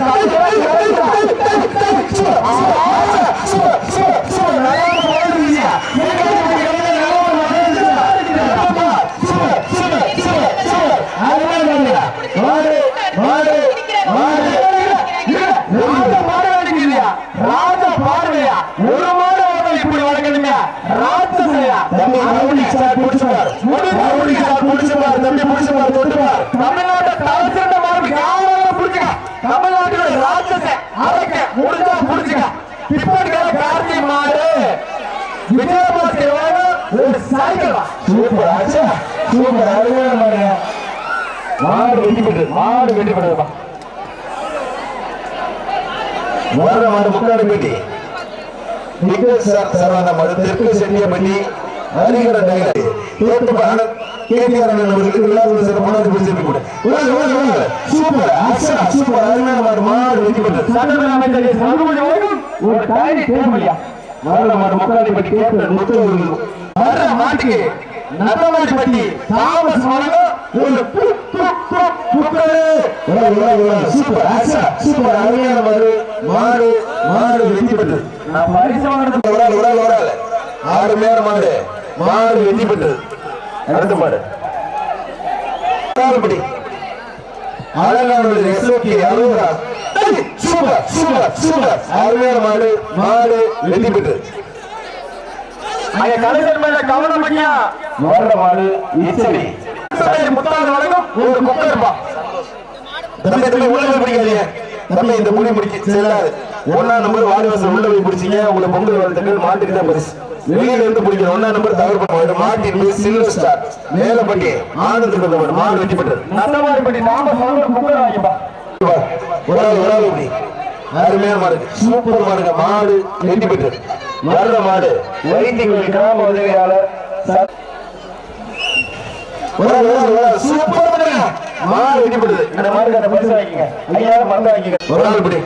老 super ஆச்சா super அருமையான மாடு மாடு வெட்டி பெற்று மாடு வெட்டி பெற்றதுப்பா வர்ற மாடு முக்காடு பெட்டி விக்னேஷ் மாடு தெற்கு செட்டியப்பட்டி ஹரிகர நகர் சூப்பர் சூப்பர் அருமையான மாடு மாடு வெட்டி பெற்றது ஒரு டைரி டேபிள்யா மாடு முக்காடு பெட்டி கேப்டன் முத்து வர்ற மாட்டுக்கு நத்தமாடிப்பட்டி தாமஸ் வழங்கும் ஒரு. சூப்பர். சூப்பர். அருமையான மாடு மாடு மாடு வெற்றி பெற்றது. நான் பரிசு வாங்கினது ஆள் ஒரு ஆள் ஆறு மேல மாடு. மாடு வெற்றி பெற்றது. அடுத்த மாடு தாழ்படி அழகானது எஸ்ஓகே அலுவலா சூப்பர் சூப்பர் சூப்பர். அருமையான மாடு மாடு வெற்றி பெற்றது. ஐயா கலைஞர் மேல கவனம் ஐயா வர்ற மாடு இச்சடி முத்தாள் வழங்கும் ஒரு குக்கர்பா தம்பி தம்பி உள்ள போய் பிடிக்காதீங்க. தம்பி இந்த முடி முடிக்க செல்லாது. ஒன்னா நம்பர் வாலிவாசல் உள்ள போய் பிடிச்சீங்க. உங்களை பொங்கல் வாழ்த்துக்கள் மாட்டுக்கு தான் பரிசு வெளியில இருந்து பிடிக்கிற ஒன்னா நம்பர் தவறு பண்ண மாட்டின் மீது சில்வர் ஸ்டார் மேலப்பட்டி ஆனந்த கொண்டவர் மாடு வெற்றி பெற்றது நந்தமாரிப்பட்டி நாம சொல்ற குக்கர் வாங்கிப்பா. ஒரு ஆள் ஒரு ஆள் இப்படி. அருமையான மாடு. சூப்பர் மாடுங்க. மாடு வெற்றி பெற்றது மருத மாடு வைத்தியங்கள் கிராம உதவியாளர் சூப்பர் மாடு வெற்றி இந்த மாடுக்கான பரிசு வாங்கிங்க ஐயாயிரம் மருந்து வாங்கிங்க ஒரு ஆள் இப்படி.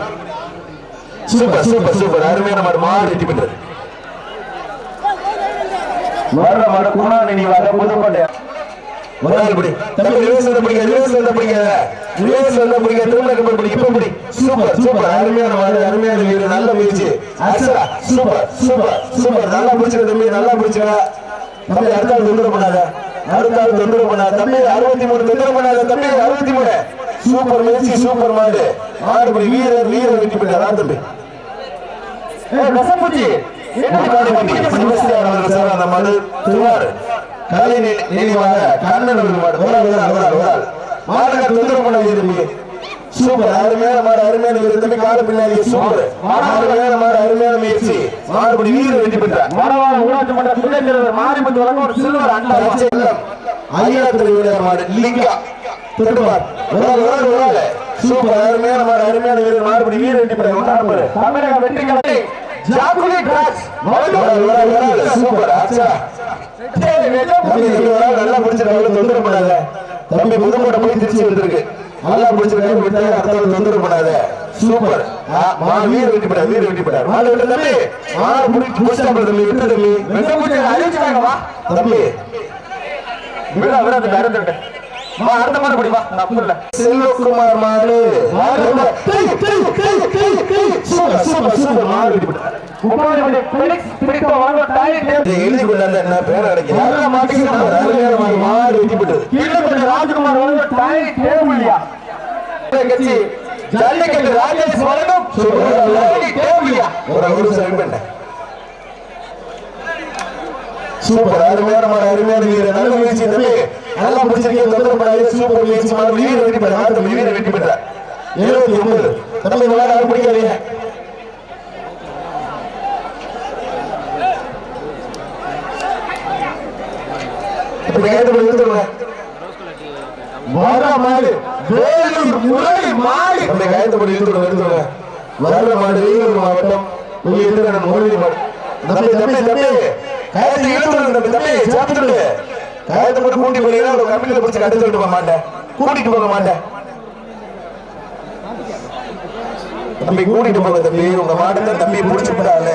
Super super super. அருமையான மாடு மாடு வெற்றி பெற்றது வர்ற மாடு குணாநிதி வர புதுக்கோட்டை. ஒரு ஆள் இப்படி தம்பி ரிவர்ஸ் வந்து பிடிக்க ரிவர்ஸ் வந்து பிடிக்க ரிவர்ஸ் வந்து பிடிக்க திரும்ப கம்பெனி பிடி இப்ப பிடி. Super super. அருமையான மாடு அருமையான வீடு நல்ல முயற்சி ஆக்சுவலா சூப்பர் சூப்பர் சூப்பர். நல்லா பிடிச்சிருக்க தம்பி நல்லா பிடிச்சிருக்க தம்பி அடுத்த ஆள் தொந்தரவு பண்ணாத. அடுத்த ஆள் தொந்தரவு பண்ணாத. தம்பி அறுபத்தி மூணு தொந்தரவு பண்ணாத. தம்பி அறுபத்தி மூணு சூப்பர் முயற்சி சூப்பர் மாடு. மாடுபடி வீரர் வீரர் வெற்றி பெற்றாரா தம்பி? ஏய், கசம்பூச்சி, என்ன அந்த மாடு. திருவாரு கலை நி- நினைவாக கண்ணன் அவர்கள் மாடு ஒரு ஆள், ஒரு ஆள், ஒரு ஆள், ஒரு ஆள். மாடுக தொந்தரவு பண்ணாதீங்க தம்பி. சூப்பர். அருமையான மாடு அருமையான வீரர் தம்பி கால பின்னாடி சூப்பர். அருமையான மாடு அருமையான முயற்சி. மாடுபடி வீரர் வெற்றி பெற்றார். மரவான ஊராட்சி மன்ற துணைத் தலைவர் மாரிமுத்து வழங்க ஒரு சில்வர் அண்டா ஐயாத்திரை வீரர் மாடு லிங்கா. திருடுவார் ஒரு ஆள், ஒரு ஆள், ஒரு ஆள். சூப்பர். அருமையான மாடு அருமையான வீரர். மாடுபடி வீரர் வெற்றி பெற்றார். ஒன்றாம் நம்பர் தமிழக வெற்றி கலை ஜாக்குலி கிராஸ் சூப்பர். ஆச்சா தம்பி, தம்பி, ஒரு ஆள் நல்லா பிடிச்சிருக்காங்க தொந்தரவு பண்ணாத தம்பி புதுக்கோட்டை போய் திருச்சி வந்திருக்கு நல்லா பிடிச்சிருக்காங்க விட்டு அடுத்த ஆள் தொந்தரவு பண்ணாத சூப்பர் வீர வெட்டி போட்டார் வீர வெட்டி போட்டார் மாடு விட்ட தம்பி மாடு பிடிச்சி பிடிச்சிட்டாங்க தம்பி விட்டு தம்பி வெட்ட பிடிச்சி அறிவிச்சாங்க வா தம்பி விட விட அந்த டேரக்டர் வா அடுத்த மாடு பிடி வா தப்பு இல்ல செல்வகுமார் மாடு மாடு டேய், டேய், டேய், டேய், டேய். சூப்பர் வெட்டி எழுதி என்ன பேர் அடைக்க அருமையான மாடு மாடு கட்சி ஜல்லிக்கட்டு ராஜேஷ் வழங்கும் ஒரு அவரு பண்ண சூப்பர் அருமையான மாடு அருமையான வீரர் நல்ல முயற்சி தம்பி நல்லா பிடிச்சிருக்கீங்க தொந்தரவு சூப்பர் முயற்சி மாடு வீரர் வெட்டி பெற்றார் வீரர் வெட்டி பெற்றார் எழுபத்தி ஒன்பது தம்பி விளையாட பிடிக்காதீங்க இப்ப கேட்டு எடுத்துருங்க வர மாடு வேலூர் முரளி மாடு அந்த காயத்தப்படி எடுத்துருங்க எடுத்துருங்க வர மாடு வேலூர் மாவட்டம் உங்க எதிரான முரளி மாடு தம்பி தம்பி தம்பி காயத்தை எடுத்துருங்க தம்பி தம்பி சாப்பிட்டு காயத்தை போட்டு கூட்டி போறீங்கன்னா ஒரு கம்பியில பிடிச்சி கட்டு சொல்லிட்டு போக மாட்டேன் கூட்டிட்டு போக மாட்டேன் தம்பி கூட்டிட்டு போங்க தம்பி. உங்க மாட்டை தம்பி புடிச்சு போடால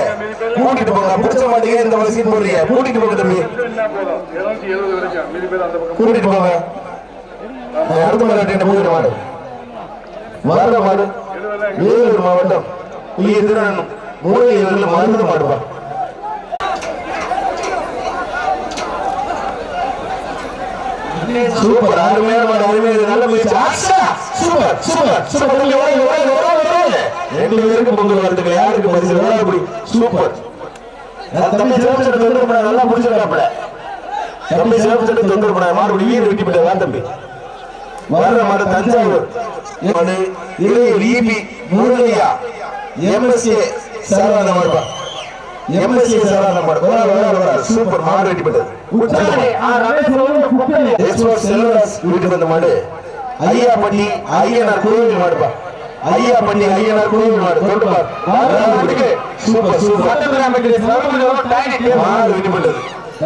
கூட்டிட்டு போங்க. பிடிச்ச மாட்டீங்க இந்த வயசு போறீங்க கூட்டிட்டு போங்க தம்பி. கூட்டிட்டு போங்க. அடுத்த மாநாட்டு மூணு மாடு வர்ற மாடு வேலூர் மாவட்டம். உயிரிழன் மூலிகைகளில் மருந்து மாடுவார் சூப்பர். அருமையான மாடு நல்ல முயற்சி சூப்பர் சூப்பர். சூப்பர். ரெண்டு பேருக்கு பொங்கல் வருதுங்க யாருக்கு பரிசு? சூப்பர். தம்பி சிவபுசட்டு தொந்தரவு நல்லா புடிச்சிருக்காப்ல தம்பி சிவபுசட்டு தொந்தரவு மாறுபடி வீடு வெட்டி விட்டதா தம்பி. வர்ற மாடு தஞ்சாவூர். மனு இபி முருகையா எம்எஸ்ஏ சாரான மாடுபா எம்எஸ்ஏ சாரான மாடு. சூப்பர் மாடு வெட்டி விட்டது வீட்டுக்கு வந்த மாடு. ஐயாப்பட்டி ஐயனார் கோயில் மாடுபா ஐயா பண்ணி ஐயா கூடினார் தொட்டுவார் சூப்பர் சூப்பர். சட்டகிராம் பெட்டி சரவணன் டைனி. மாறு விட்டு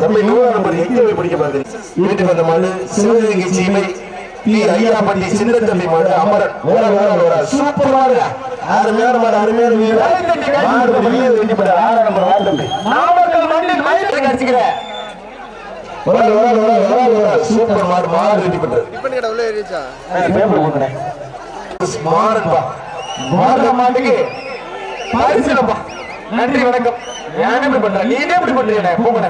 தம்பி நூறு நம்பர் எங்கே பிடிக்க பாருங்க வீட்டு வந்த மாடு சிவகங்கை சீமை பி. ஐயா பண்ணி சின்ன தம்பி மாடு அமரன். வேற வேற வேற சூப்பர் மாடு. அருமையான மாடு அருமையான வீடு. மாடு வெளியே வெட்டி பண்ற ஆறு நம்பர் ஆறு தம்பி. நாமக்கல் மண்ணில் மயிலை கடிச்சுக்கிறேன். சூப்பர் மாடு மாடு வெட்டி பண்றது பேப்பர் கொடுக்குறேன். மாறன்பா மாறுற மாட்டுக்கு பரிசுலப்பா. நன்றி வணக்கம். நான் எப்படி பண்றேன்? நீ என்ன எப்படி பண்றீங்க? போகல.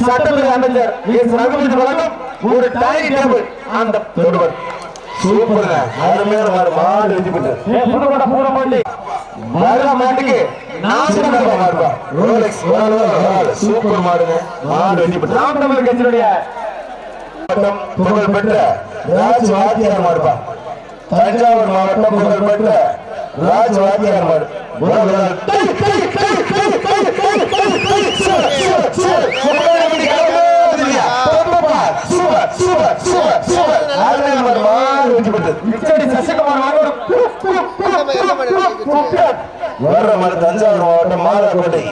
சட்டமன்ற அமைச்சர் எஸ். ரகுபதி வணக்கம். ஒரு டைனி டேபிள் அந்த தொடுவர். சூப்பர். அது மேல வர மாடு எழுதி பண்றேன் போட மாட்டி வர மாட்டுக்கு சூப்பர் மாடுங்க. மாடு எழுதி பண்றேன் நாம் தமிழர் கட்சியினுடைய புகழ்பெற்ற ராஜ் வாத்தியார் மாடுப்பா. தஞ்சாவூர் மாவட்டம் புகழ்பெற்ற ராஜ் வாத்தியார் வர்ற மாதிரி தஞ்சாவூர் மாவட்டம் மாதக்கோட்டை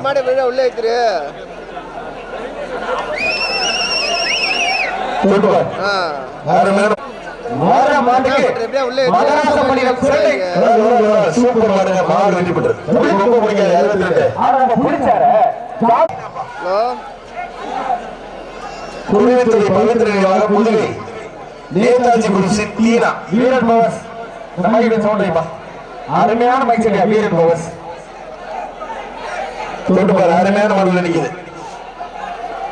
மாடு விழ உள்ள வைத்துரு சூப்பர் மர மாட்டுக்கு மதராச பண்ணின பெற்று ரொம்ப பிடிக்காது எழுபத்தி ரெண்டு பிடிச்சாரு குருவித்துறை பகுதி நம்ம சொல்றீங்களா அருமையான மைச்சரியா வீரன் பவஸ் தொட்டு பாரு அருமையான மடல் நினைக்குது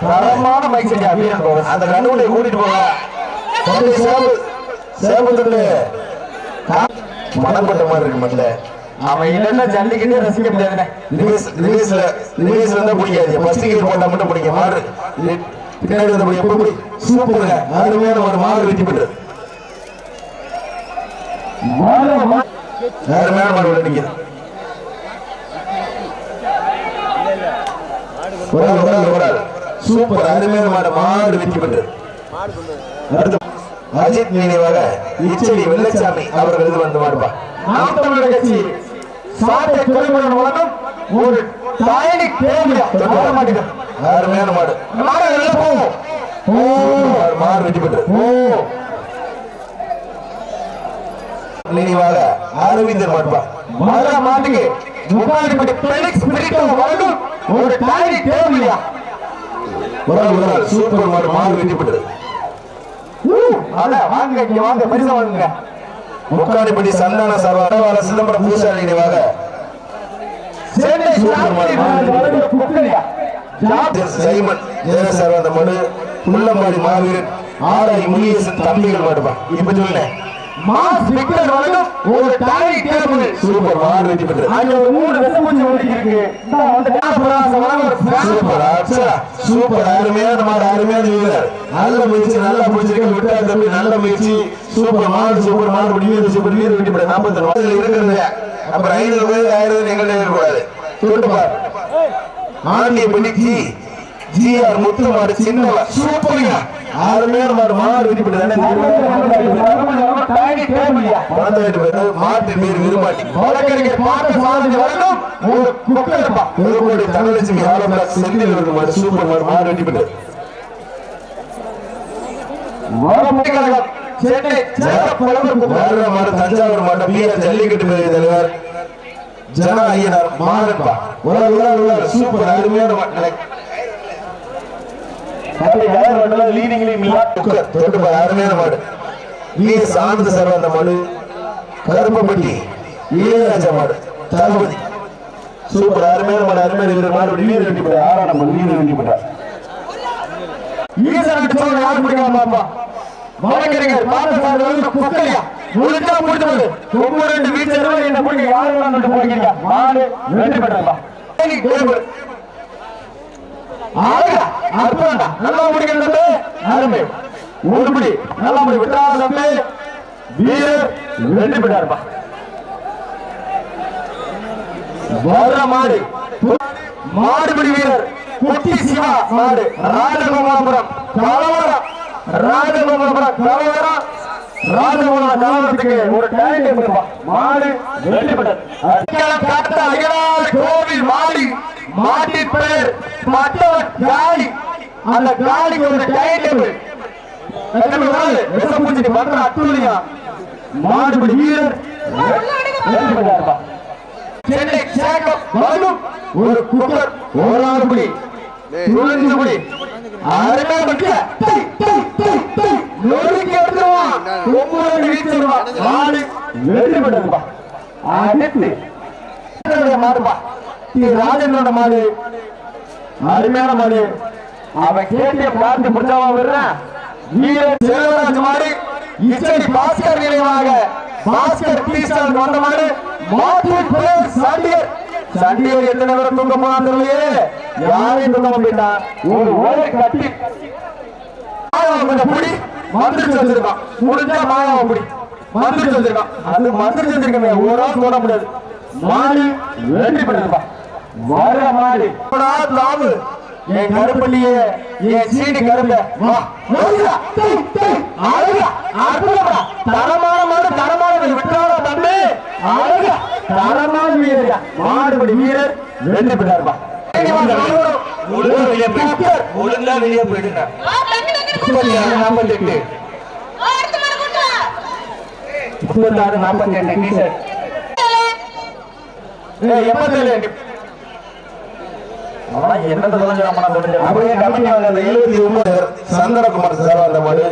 தரமான பைக் செஞ்சு அபியான் அந்த கண்ணுடைய கூட்டிட்டு போக சேம்பு சேம்பு துண்டு மனம் பட்ட மாதிரி இருக்கு மட்டும் அவன் இல்லைன்னா ஜல்லிக்கிட்டே ரசிக்க முடியாதுண்ணே. ரிலீஸ் ரிலீஸ்ல ரிலீஸ்ல இருந்தா பிடிக்காது. ஃபர்ஸ்ட் கீழ் மட்டும் பிடிக்கும். மாறு. பின்னாடி வந்த எப்போ பிடி சூப்பருங்க. ஒரு மாறு வெற்றி பெற்றது. அருமையான மாறு அடிக்குது ஒரு சூப்பர் அருமையான மாடு. மாடு வெற்றி மாடு. அடுத்து அஜித் நினைவாக இச்சடி வெள்ளச்சாமி அவர்கள் இது வந்து மாடுப்பா நாம் தமிழர் கட்சி சாட்டை துறைமுருகன் வழங்கும் ஒரு தாயணி மாட்டேங்க அருமையான மாடு. மாடு வெளில போகும் ஓ மாடு வெட்டி பெற்று ஓ நினைவாக அரவிந்தர் மாடுப்பா மதுரை மாட்டுக்கு முகாலிப்பட்டி பெலிக்ஸ் பிரிட்டோ வழங்கும் ஒரு தாயணி தேவையா வராது வராது சூப்பர் ஒரு மாடு வெட்டிப்பட்டது வாங்க இங்க வாங்க பரிசா வாங்குங்க. முக்காடிப்படி சந்தான சார் வடவார சிதம்பரம் பூசாரி நினைவாக சைமன் ஜெய சார் மனு உள்ளம்பாடி மாவீரன் ஆராய் முனியேசன் தம்பிகள் மாடுவான் இப்ப சொல்லேன் மாஸ் விக்டர் வழங்கும் ஒரு டாலி டேபிள். சூப்பர். மார் வெற்றி பெற்றது. அங்க ஒரு மூணு வெச்சு பூச்சி ஓடிருக்கு இந்த வந்து டாப்ராஸ் வழங்கும் சூப்பர். நல்ல முயற்சி நல்ல புடிச்சிருக்க விட்டா தம்பி நல்ல முயற்சி. சூப்பர் மார் சூப்பர் மார் முடிவு சூப்பர் வீரர் வெற்றி பெற்ற 40 நாட்கள் இருக்கிறது. அப்புறம் 500 ரூபாய் 1000 ரூபாய் எங்கள்ட்ட இருக்க கூடாது தொட்டு பார் ஆண்டி பிடிச்சி ஜிஆர் முத்துமார் சின்னவர் சூப்பர்யா ஆறு பேர் மாடு விதிப்பட்டு மாட்டு பேர் விரும்பாட்டி. வழக்கறிஞர் பாட்டு சாதிக்க வேண்டும் ஒரு குக்கரப்பா உங்களுடைய தனலட்சுமி. ஆளுநர் செந்தில் இருக்கும் சூப்பர் மாடு விதிப்பட்டு தஞ்சாவூர் மாவட்டம் ஜல்லிக்கட்டு தலைவர். ஜன ஐயனார் மாரப்பா சூப்பர் அருமையான அப்படி கலர் லீடிங்லையும் இல்ல. தொட்டு பாரு அருமையான மாடு. விஎஸ் ஆனந்த சார் அந்த மாடு கருப்பம்பட்டி இளையராஜா மாடு. தளபதி. சூப்பர் அருமையான மாடு அருமையான வீரர். மாடு வீரர் வெட்டி போட்டார் ஆறாம் நம்பர் வீரர் வெட்டி போட்டார் ஈசனுக்கு சொல்ல யார் பிடிக்காம பாப்பா? வழக்கறிஞர் வந்து பொக்கலியா முடிஞ்சா முடிஞ்சது ஒவ்வொரு ரெண்டு வீட்டு என்ன பிடிக்க யாரு வேணும் போகிறீங்க மாடு வெற்றி பெற்றா ஆளுங்க. அற்புதம்டா நல்லா அருமை உருப்படி நல்லா முடி. விட்டா தம்பி. வீரர் வெற்றி பெற்றாருப்பா வர்ற மாடு. மாடுபிடி வீரர். குட்டி சிவா மாடு. ராஜகோபாபுரம் கலவரம். ராஜகோபாபுரம் கலவரம். ராஜகோபாபுரம் கலவரத்துக்கு ஒரு டைம் மாடு வெற்றி பெற்றது கோவில் மாடி. மாட்டின் பெயர் மற்றவர் காலி அந்த காலிக்கு ஒரு டைம் டேபிள் விஷப்பூச்சி பண்ற அத்துலியா மாடுபிடி வீரர். சென்னை சேகம் ஒரு குக்கர் ஓராடுபடி துணிஞ்சுபடி அருமை பட்டிய நொறுக்கி எடுத்துருவான் ஒவ்வொரு வீச்சிருவான் மாடு வெற்றி பெற்றதுப்பா அடுத்து ராஜேந்திரோட மாடு. அருமையான மாடு. அவன் கேட்டிய பார்த்து பிடிச்சவா விடுறான் வீரர் செல்வராஜ் மாடு. இச்சடி பாஸ்கர் நினைவாக. பாஸ்கர் டீ ஸ்டால் வந்த மாடு. மாட்டு பேர் சாண்டியர் சாண்டியர் எத்தனை பேர் தூங்க போனான் தெரியலையே. யாரையும் தூங்க போயிட்டா ஒரு ஓலை கட்டி. கொஞ்சம் புடி. மந்திரிச்சு வச்சிருக்கான். முடிஞ்சா மாயாவை புடி. மந்திரிச்சு வச்சிருக்கான். அது மந்திரிச்சு வச்சிருக்கேன் ஒரு ஆள் தொட முடியாது. மாடு வெற்றி பண்ணிருப்பான். வர மாடு லாபு. என் கருப்பள்ளியே என் சீனி அற்புதமா. தரமான மாடு தரமான விட்டாரா தம்பி. அழகா தரமான வீரர். மாடுபடி வீரர். வெற்றி பெற்றாருப்பா ஒழுங்கா வெளியே போயிட்டு ஒழுங்கா வெளியே போயிட்டு. நாற்பத்தி எட்டு முப்பத்தி ஆறு நாற்பத்தி எட்டு என்னத்த தொலைஞ்சாமனா தொலைஞ்சா அப்படியே கமிட்டி வாங்க எழுபத்தி ஒன்பது சந்தனகுமார் சார் அந்த மாடு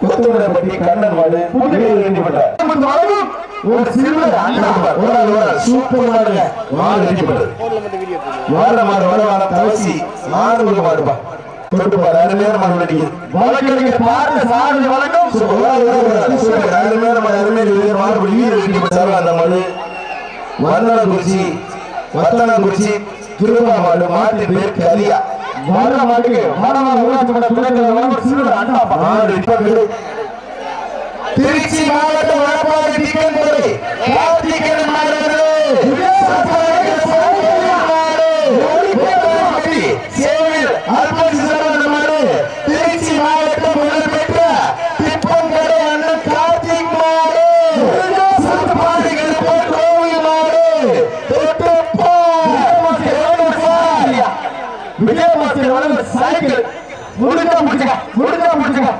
கொத்துமுறைப்பட்டி கண்ணன் மாடு ஒரு சிறுவர் சூப்பர் மாடு. வேண்டிப்பட்டது வார மாடு வடவான தவசி. மாடு மாடுப்பா தொட்டு பாரு அருமையான மாடு வெடிக்குது வழக்கறிஞர் பார்த்த சாரதி வழக்கம். சூப்பர் அருமையான மாடு அருமையான வீரர் வீரர் வெண்டிப்பட்டார் அந்த மாடு. வந்தனகுறிச்சி வத்தனகுறிச்சி திரும்ப மாடு மாட்டின் பேர் கரியா வர்ற மாட்டுக்கு வடமான ஊராட்சி மன்ற துணைத் தலைவர் வடவர் சிறுவர் அண்ணா விடு. திருச்சி மாவட்டம் வடபாடி டிக்கன் துறை கார்த்திகன் மாடு சேவையில் அல்போன்ஸ் சரவண மாடு திருச்சி மாவட்டம் முதல் பெற்ற திப்பங்கடை அண்ணன் கார்த்திக் மாடு சாப்பாடுகள் போல் கோவில் மாடு தொட்டுப்பா விஜயமாசிரியர் வளர்ந்த சைக்கிள் முடிஞ்சா முடிச்சுக்க முடிஞ்சா முடிச்சுக்க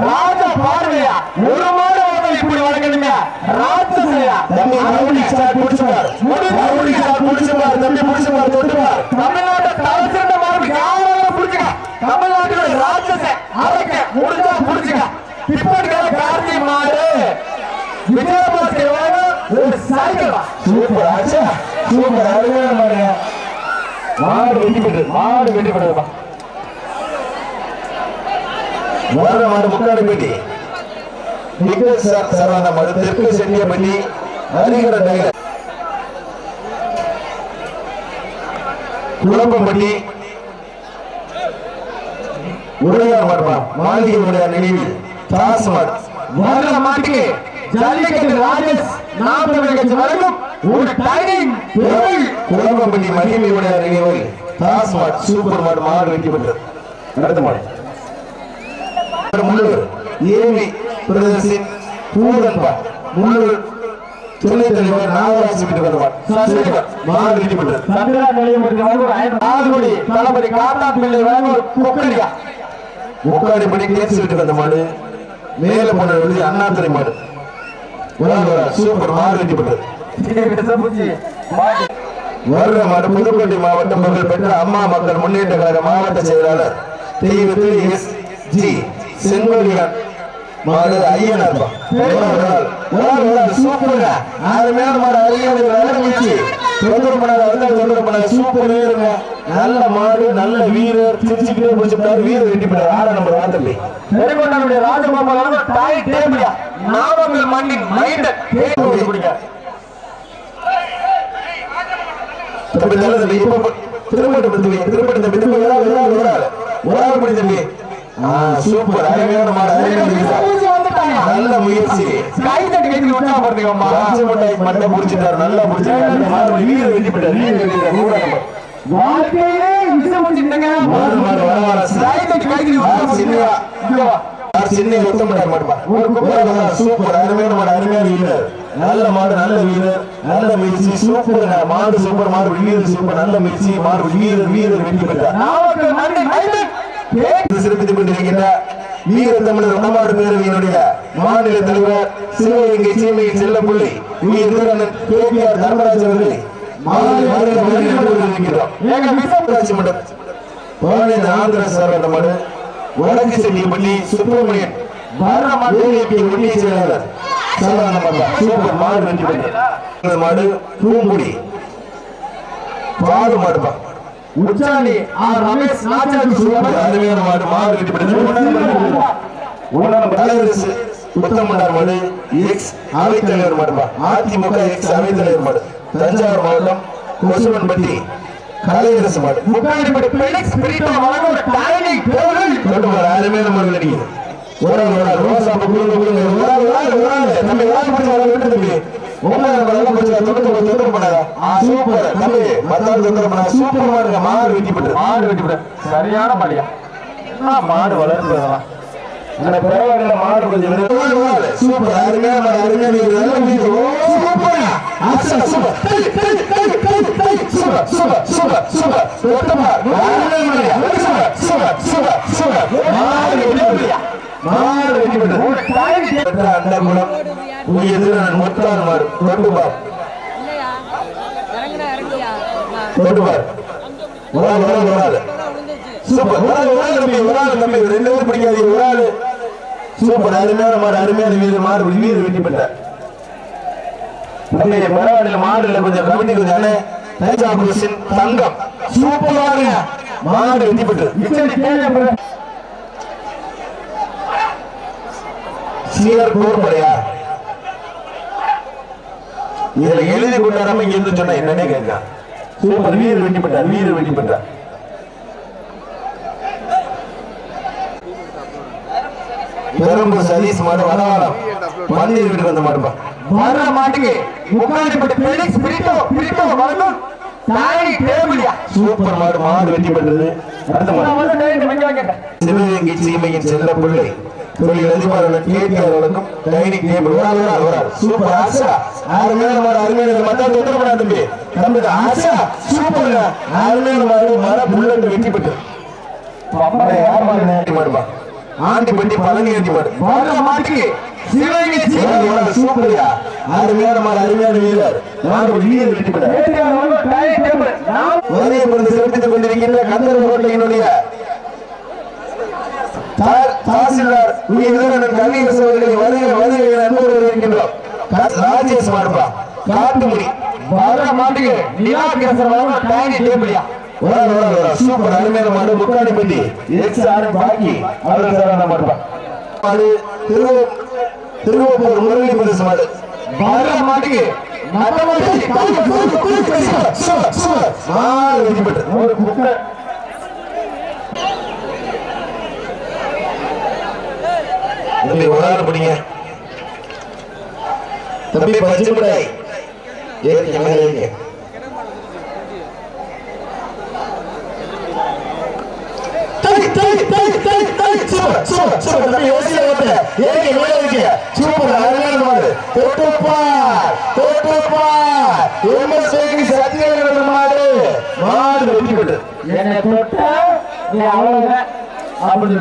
ராஜா பார்வையா ஒரு மாடு அவர்கள் இப்படி வளர்க்கணுங்க ராட்சசையா தம்பி மறுபடி ஸ்டார்ட் முடிச்சுப்பார் மறுபடி ஸ்டார்ட் முடிச்சுப்பார் தம்பி முடிச்சுப்பார் தொட்டுப்பார் தமிழ்நாட்டை தலைசிறந்த மாடு யாராலும் புடிச்சுக்க தமிழ்நாட்டுல ராட்சச அரைக்க முடிஞ்சா புடிச்சுக்க இப்படிக்கான கார்த்தி மாடு விஜயபாஸ்கர் வாங்க ஒரு சைக்கிள் சூப்பர் ஆச்சா சூப்பர் அருமையான மாடு மாடு வெட்டி மாடு வெட்டி மாடு மாடு தெற்கு ஹரிகர குழம்பப்பட்டி உடையார் மாடுமா மாளிகை உடையார் நினைவில் தாஸ் வர்ற மாட்டுக்கு ஜல்லிக்கட்டு ராஜேஷ் நாற்பது கட்சி வரைக்கும். ஒரு டைனிங் குழம்பப்பட்டி நினைவில் தாஸ் மாடு சூப்பர் மாடு மாடு வெற்றி பெற்றது. அடுத்த மாடு. முள்ளூர் ஏவி பிரதேசின் பூரன்பா முள்ளூர் துணைத் தலைவர் நாகராஜ் வீட்டு வருவார் மாடு. வெற்றி பெற்றது. ஆறுபடி தளபதி காத்தாத் பிள்ளை வேலூர் கொக்கடியா. முக்காடிப்படி கேசி வீட்டுக்கு வந்த மாடு. மேல போன விழுதி அண்ணாத்துறை மாடு. சூப்பர். மாடு வெற்றி பெற்றது. வர்ற மாடு புதுக்கோட்டை மாவட்டம் புகழ் பெற்ற அம்மா மக்கள் முன்னேற்ற கழக மாவட்ட செயலாளர் தெய்வத்து எஸ் ஜி செங்கோலியான் மாடு ஐயனார். சூப்பருங்க அருமையான மாடு ஐயனுக்கு நல்ல தொந்தரவு பண்ணாத வந்து தொந்தரவு பண்ணாத சூப்பர் வீரருங்க. நல்ல மாடு நல்ல வீரர். திருச்சிக்கிட்டே பிடிச்சிட்டாரு வீரர் வெட்டி போட்டார் ஆறு நம்பர் வாத்தம்பி பெருங்கொண்டாருடைய ராஜகோபால் மண்ணின் தம்பி நல்ல தம்பி இப்ப திரும்பட்டும் தம்பி. திரும்பட்டும் தம்பி. திரும்ப ஒரு ஆள் ஒரு ஆள் ஒரு ஆள் படி தம்பி சூப்பர். அருமையான மாடு அருமையான நல்ல முயற்சி. கை தட்டி கை உற்சாகப்படுத்துங்க அம்மா. பச்சை மிட்டாய் மட்டும் புடிச்சிட்டாரு நல்லா புடிச்சிட்டாரு மாடு வீரர் வெட்டி போட்டார் வீரர் வெட்டி வாழ்க்கையிலே விஷம் வச்சுட்டேங்க மாடு மாடு வர வர கை தட்டி கை தட்டி ஆ, சின்னையா. சின்னையா வர, சூப்பர். அருமையான மாடு அருமையான வீரர். நல்ல மாடு நல்ல வீரர். நல்ல முயற்சி சூப்பர் மாடு சூப்பர் மாடு வீரர் சூப்பர் நல்ல முயற்சி மாடு வீரர் வீரர் வெற்றி பெற்றார் சிறப்பித்துக் கொண்டிருக்கின்ற வீர தமிழர் வடமாடு பேரவையினுடைய மாநில தலைவர் சிவகங்கை சீமையை செல்ல வீர Veerannan K P R Dharmaraj அவர்களை வடக்கு சென்னை பள்ளி சுப்பிரமணியன் வர்ற ஒன்றிய செயலாளர் சூப்பர் மாடு வெற்றி மாடு பூங்குடி பாடு மாடுப்பா உச்சாணி. ஆர் ரமேஷ் நாச்சாரி சூப்பர். அருமையான மாடு மாடு வெற்றி பெற்றது தலைவரசு. உத்தமண்டார் மாடு எக்ஸ் அவைத் தலைவர் மாடுப்பா அதிமுக எக்ஸ் அவைத் தலைவர் மாடு. தஞ்சாவூர் மாவட்டம் கொசுவன்பட்டி. கலையரசு மாடு. முக்காடிப்படி பெலிக்ஸ் பிரிட்டோ வழங்கும் டைனிங் வர அருமையான மாடு சரியான என்ன மாடு வளர்ப்பதெல்லாம் மாடு கொஞ்சம். சூப்பர் வீரர். ஓ, super. Super. Super, super, super, பெற்று. பெற்ற அண்டகுணம் உயர்திறன் முத்தார் மாடு தொட்டு பார் இல்லையா? இறங்குனா இறங்கியா? தொட்டு பார் ஒரு ஆள் ஒரு ஆள் ஒரு ஆள். சூப்பர். ஒரு ஆள் ஒரு ஆள் தம்பி ஒரு ஆள் தம்பி. ரெண்டு பேரும் பிடிக்காது ஒரு ஆள். சூப்பர். அருமையான மாடு அருமையான வீரர் மாடு வீரர் வெட்டி பெற்றார் பரவாயில்ல மாடு இல்ல கொஞ்சம் கமிட்டி கொஞ்சம் தஞ்சாவூர் தங்கம். சூப்பராக மாடு வெட்டி பெற்று சீர் கோர்படையா இதுல எழுதி கொண்டாடாம இங்க இருந்து சொன்னா என்னன்னே கேட்கலாம் சூப்பர் வீரர் வெட்டி பெற்றார் வீரர் வெட்டி பெற்றார். பெரம்பூர் சதீஷ் மாடு வடவாளம் பன்னீர் வீட்டுக்கு வந்த மாடுப்பா. வர்ற மாட்டுக்கு முக்காடிப்படி பெலிக்ஸ் பிரிட்டோ பிரிட்டோ வழங்கும் டைனிங் டேபிள்யா சூப்பர் மாடு மாடு வெட்டி பெற்றது. அடுத்த மாடு. சிவகங்கை சீமையின் செல்ல பிள்ளை. தொழில் அதிபாரன் கேடிஆர் வழங்கும் டைனிங் டேபிள் சூப்பர் ஆசா அருமையான மாடு அருமையான மத்த தொந்தரவு தம்பி. தம்பி ஆசா சூப்பர் அருமையான மாடு மர புல்லட் வெட்டி பெற்று யார் மாடு மாடுப்பா ஆண்டிப்பட்டி பழனி ஆண்டி மாடு. சிவகங்கை சீமை சூப்பர்யா? அருமையான மாடு அருமையான வீரர் மாடு வீரர் வெட்டி பெற்றார் டைனிங் டேபிள். நாம் சிறப்பித்துக் கொண்டிருக்கின்ற கந்தர் கோட்டையினுடைய தார்- தாசில்தார் உயர்ந்தவர்கள் கவியரசு அவர்களை வருகை வருகை அன்போடு வரவேற்கின்றோம். கா- ராஜேஷ் மாடுப்பா காட்டுமுடி வர்ற மாட்டுக்கு டேபிள்யா ஆள், ஒரு ஆள், ஒரு ஆள். சூப்பர் அருமையான மாடு முக்காடிப்பட்டி எக்ஸ் ஆர் பாக்கி அவர்கள் சாரான மாடுப்பா மாடு திருவ- திருவப்பூர் முரளி பரிசு மாடு வர்ற மாட்டுக்கு சூப்பர். மாடு வெற்றி பெற்று ஒரு குக்கை தம்பி ஒரு ஆள் பிடிங்க தம்பி பச்சை மிட்டாய் ஏறிக்க மேலே ஏறிக்க டேய், டேய், டேய், டேய், டேய், சூப்பர். சூப்பர் சூப்பர் சூப்பர் தம்பி ஓசில ஓட்டு ஏறிக்க மேல இருக்கு சூப்பர் அருமையான மாடு. மாடு என்னை தொட்ட நீ அவ்வளவுதான். அப்படின்னு